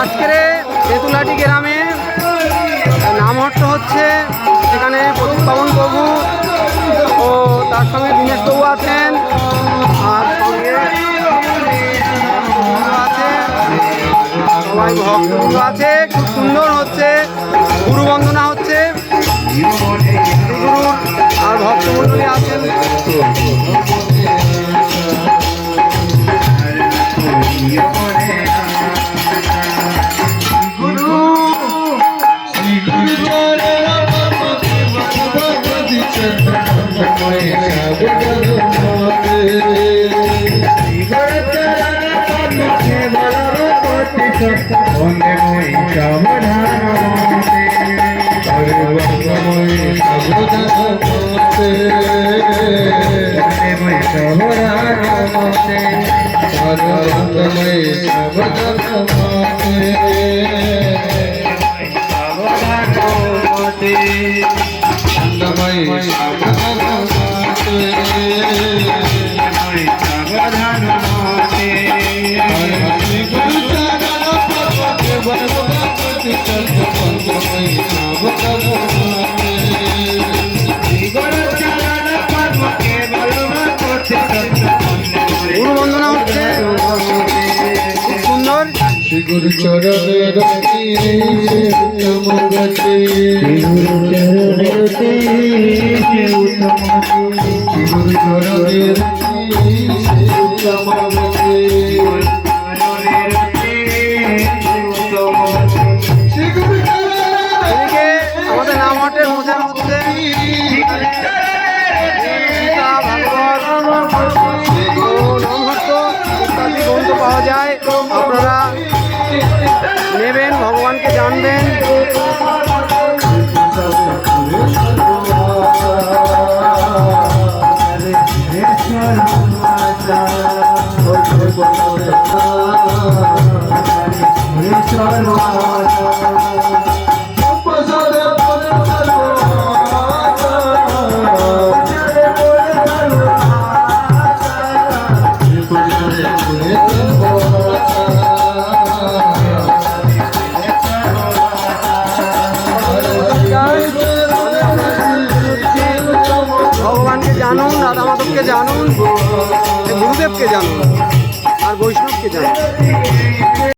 আজকের তেঁতুলাটি গ্রামে নামহট্ট হচ্ছে সেখানে প্রদীপ পাবন প্রভু ও তার সঙ্গে দীনেশ বাবু আছেন। আর সঙ্গে আছে। সবাই ভক্ত আছে। খুব সুন্দর হচ্ছে। গুরু বন্দনা হচ্ছে। বন্দে মই সাবধানমতে বন্দে মই সাবধানমতে সর্বঙ্গময় সাবধানমতে সাবধানমতে আনন্দময় সাবধানমতে সাবধানমতে শ্রী শ্রী গুরু চরণের উত্তম গতি গ্রন্থ পাওয়া যায় আপনারা নেবেন ভগবানকে জানবেন। জানুন গুরুদেবকে জানুন আর বৈষ্ণবকে জানুন।